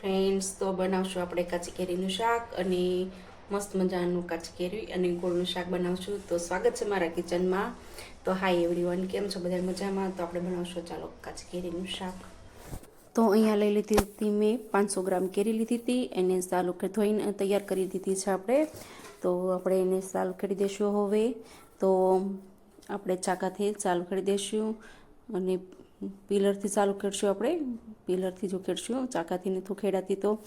Friends તો બનાવશું આપણે કાચી કેરીનું શાક અને મસ્ત મજાનું કાચી કેરી અને ગોળનું શાક બનાવશું. તો સ્વાગત છે મારા કિચનમાં. તો હાય એવરીવન કેમ છો? બધા મજામાં? તો આપણે બનાવશું, ચાલો કાચી કેરીનું શાક. તો અહીંયા લઈ લીધી હતી મેં પાંચસો ગ્રામ કેરી લીધી હતી. એને સાલું કે ધોઈને તૈયાર કરી દીધી છે આપણે. તો આપણે એને સાલું ખેડી દઈશું હવે. તો આપણે ચાકાથી ચાલુ કરી દઈશું અને પિલરથી ચાલુ ખેડશું આપણે. પિલરથી જો ખેડશું ચાકાથી નથી ખેડાતી તો.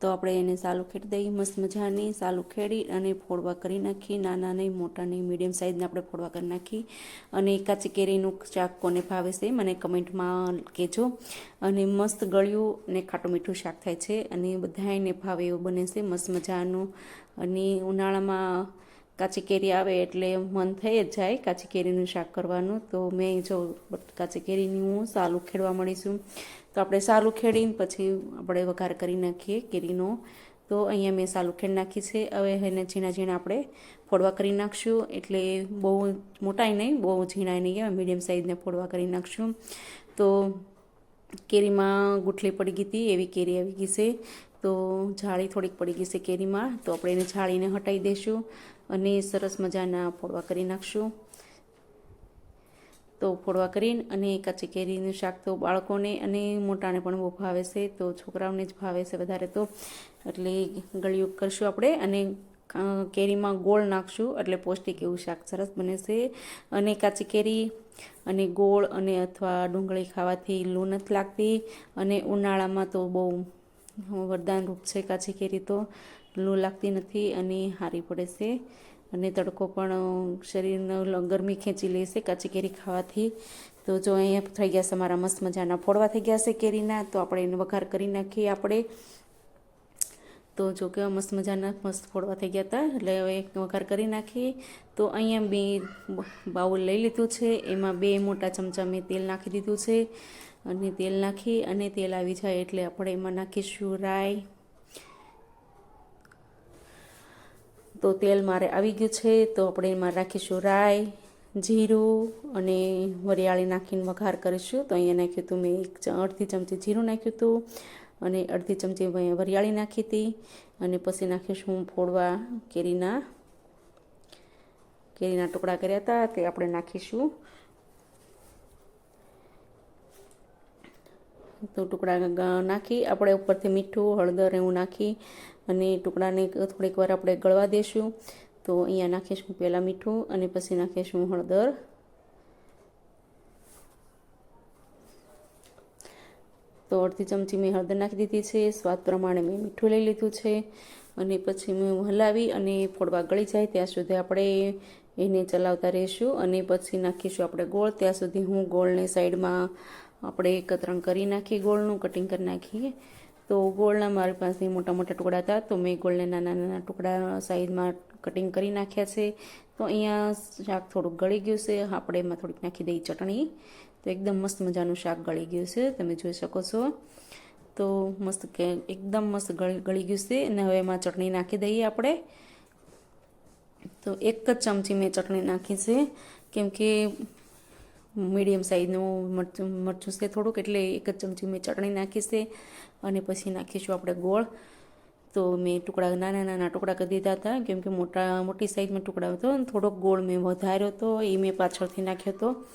તો આપણે એને સાલું ખેડી દઈએ, મસ્ત મજાની સાલું ખેડી અને ફોડવા કરી નાખી. નાના નહીં, મોટા નહીં, મીડિયમ સાઇઝના આપણે ફોડવા કરી નાખી. અને કાચી કેરીનું શાક કોને ભાવે છે મને કમેન્ટમાં કહેજો. અને મસ્ત ગળ્યું અને ખાટું મીઠું શાક થાય છે. અને બધાને ભાવે એવું બને છે, મસ્ત મજાનું. અને ઉનાળામાં કાચી કેરી આવે એટલે મન થઈ જ જાય કાચી કેરીનું શાક કરવાનું. તો મેં જો કાચી કેરીની સાલું ખેડવા મળીશું તો આપણે સાલું ખેડીને પછી આપણે વઘાર કરી નાખીએ કેરીનો. તો અહીંયા મેં સાલું ખેડ નાખી છે. હવે એને ઝીણા ઝીણા આપણે ફોડવા કરી નાખશું. એટલે બહુ મોટાય નહીં, બહુ ઝીણાય નહીં મીડિયમ સાઇઝને ફોડવા કરી નાખશું. તો કેરીમાં ગુઠલી પડી ગઈ હતી, એવી કેરી આવી ગઈ છે. તો જાળી થોડીક પડી ગઈ છે કેરીમાં, તો આપણે એને જાળીને હટાવી દઈશું અને સરસ મજાના ફોડવા કરી નાખશું. તો ફોડવા કરીને અને કાચી કેરીનું શાક તો બાળકોને અને મોટાને પણ બહુ ભાવે છે, તો છોકરાઓને જ ભાવે છે વધારે તો. એટલે ગળ્યું કરશું આપણે અને કેરીમાં ગોળ નાખશું એટલે પૌષ્ટિક એવું શાક સરસ બને છે. અને કાચી કેરી અને ગોળ અને અથવા ડુંગળી ખાવાથી લૂ નથી લાગતી અને ઉનાળામાં તો બહુ વરદાન રૂપ છે કાચી કેરી તો લૂ લાગતી નથી અને હારી પડે છે. અને તડકો પણ શરીરનો ગરમી ખેંચી લેશે કાચી કેરી ખાવાથી. તો જો અહીંયા થઈ ગયા છે મારા મસ્ત મજાના ફોડવા થઈ ગયા છે કેરીના, તો આપણે એને વઘાર કરી નાખીએ આપણે. તો જો કે મસ્ત મજાના મસ્ત ફોડવા થઈ ગયા હતા, એટલે હવે વઘાર કરી નાખીએ. તો અહીંયા બે, બાઉલ લઈ લીધું છે, એમાં બે મોટા ચમચા મેં તેલ નાખી દીધું છે. અને તેલ નાખી અને તેલ આવી જાય એટલે આપણે એમાં નાખીશું રાઈ. તો તેલ મારે આવી ગયું છે, તો આપણે એમાં રાખીશું રાઈ, જીરું અને વરિયાળી નાખીને વઘાર કરીશું. તો અહીંયા નાખ્યું હતું મેં એક અડધી ચમચી જીરું નાખ્યું હતું અને અડધી ચમચી વરિયાળી નાખી હતી. અને પછી નાખીશું ફોડવા કેરીના કેરીના ટુકડા કર્યા હતા તે આપણે નાખીશું. તો ટુકડા નાખી, આપણે ઉપરથી મીઠું, હળદર એવું નાખી અને ટુકડાને થોડીક વાર આપણે ગળવા દઈશું તો અહીંયા નાખીશું પહેલાં મીઠું અને પછી નાખીશું હળદર. તો અડધી ચમચી મેં હળદર નાખી દીધી છે. સ્વાદ પ્રમાણે મેં મીઠું લઈ લીધું છે. અને પછી મેં હલાવી અને ફોડવા ગળી જાય ત્યાં સુધી આપણે એને ચલાવતા રહીશું અને પછી નાખીશું આપણે ગોળ. ત્યાં સુધી હું ગોળને સાઈડમાં આપણે કતરણ કરી નાખીએ ગોળનું, કટિંગ કરી નાખીએ. તો ગોળના મારી પાસે મોટા મોટા ટુકડા હતા, તો મેં ગોળને નાના નાના ટુકડા સાઈઝમાં કટિંગ કરી નાખ્યા છે. તો અહીંયા શાક થોડુંક ગળી ગયું છે. આપણે એમાં થોડીક નાખી દઈએ ચટણી. તો એકદમ મસ્ત મજાનું શાક ગળી ગયું છે. તમે જોઈ શકો છો. તો મસ્ત કે એકદમ મસ્ત ગળી ગળી ગયું છે. અને હવે એમાં ચટણી નાખી દઈએ આપણે. તો એક જ ચમચી મેં ચટણી નાખી છે. કેમ કે મીડિયમ સાઇઝનું મરચું મરચું છે થોડુંક, એટલે એક જ ચમચી મેં ચટણી નાખી છે. અને પછી નાખીશું આપણે ગોળ. તો મેં ટુકડા નાના નાના ટુકડા કરી દીધા હતા. કેમ કે મોટા, મોટી સાઇઝમાં ટુકડા હતો થોડોક ગોળ મેં વધાર્યો હતો એ મેં પાછળથી નાખ્યો હતો.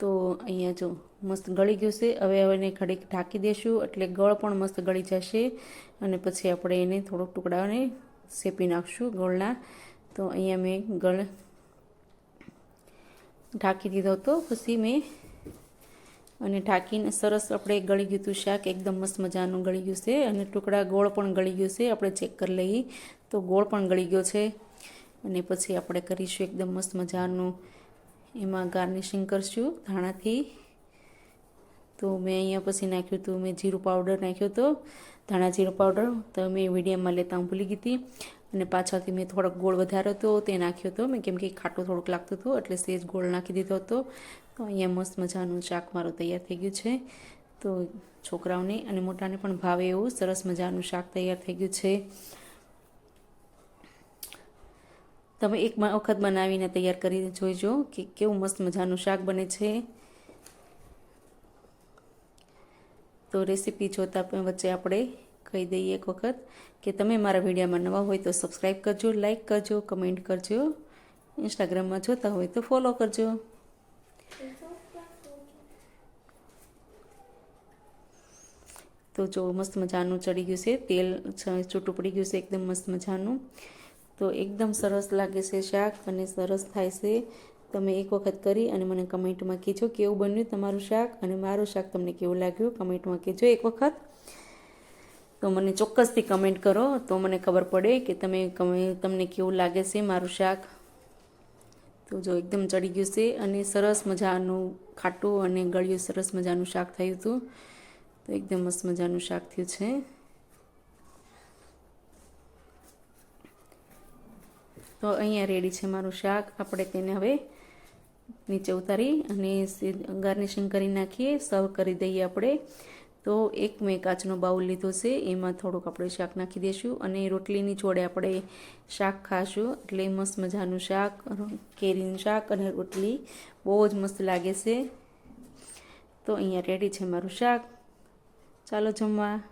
તો અહીંયા જો મસ્ત ગળી ગયું છે. હવે હવે એને ઘડીક ઢાંકી દઈશું એટલે ગળ પણ મસ્ત ગળી જશે. અને પછી આપણે એને થોડોક ટુકડાને શેપી નાખશું ગોળના. તો અહીંયા મેં ગળ ઢાંકી દીધો હતો પછી મેં અને ઢાંકીને સરસ આપણે ગળી ગયું હતું શાક એકદમ મસ્ત મજાનું ગળી ગયું છે અને ટુકડા ગોળ પણ ગળી ગયું છે, આપણે ચેક કરી લઈએ. તો ગોળ પણ ગળી ગયો છે અને પછી આપણે કરીશું એકદમ મસ્ત મજાનું એમાં ગાર્નિશિંગ કરશું ધાણાથી. તો મેં અહીંયા પછી નાખ્યું હતું, મેં જીરું પાવડર નાખ્યો હતો. ધાણા જીરું પાવડર તો મેં મીડિયમમાં લેતા હું ભૂલી ગઈ હતી. અને પાછળથી મેં થોડોક ગોળ વધાર્યો હતો, તે નાખ્યો હતો. મેં કેમ કે ખાટું થોડુંક લાગતું હતું, એટલે સેજ ગોળ નાખી દીધો હતો. તો અહીંયા મસ્ત મજાનું શાક મારું તૈયાર થઈ ગયું છે. તો છોકરાઓને અને મોટાને પણ ભાવે એવું સરસ મજાનું શાક તૈયાર થઈ ગયું છે. તમે એક વખત બનાવીને તૈયાર કરી જોઈજો કે કેવું મસ્ત મજાનું શાક બને છે. તો રેસીપી જોતા પણ વચ્ચે આપણે કહી દઈએ એક વખત કે તમે મારા વિડીયામાં નવા હોય તો સબસ્ક્રાઈબ કરજો લાઇક કરજો કમેન્ટ કરજો. ઇન્સ્ટાગ્રામમાં જોતા હોય તો ફોલો કરજો. તો જો મસ્ત મજાનું ચડી ગયું છે, તેલ છૂટું પડી ગયું છે, એકદમ મસ્ત મજાનું. તો એકદમ સરસ લાગે છે શાક અને સરસ થાય છે. તમે એક વખત કરી અને મને કમેન્ટમાં કહેજો કેવું બન્યું તમારું શાક અને મારું શાક તમને કેવું લાગ્યું કમેન્ટમાં કહેજો એક વખત. તો મને ચોક્કસથી કમેન્ટ કરો તો મને ખબર પડે કે તમે તમને કેવું લાગે છે મારું શાક. તો જો એકદમ ચડી ગયું છે અને સરસ મજાનું ખાટું અને ગળ્યું સરસ મજાનું શાક થયું હતું. તો એકદમ મસ્ત મજાનું શાક થયું છે. તો અહીંયા રેડી છે મારું શાક. આપણે તેને હવે નીચે ઉતારી અને ગાર્નિશિંગ કરી નાખીએ, સર્વ કરી દઈએ આપણે. તો એક મેં કાચનો બાઉલ લીધો છે, એમાં થોડુંક આપણે શાક નાખી દઈશું અને રોટલીની જોડે આપણે શાક ખાશું. એટલે મસ્ત મજાનું શાક કેરીનું શાક અને રોટલી. બહુ જ મસ્ત લાગે છે. તો અહીંયા રેડી છે મારું શાક. ચાલો જમવા.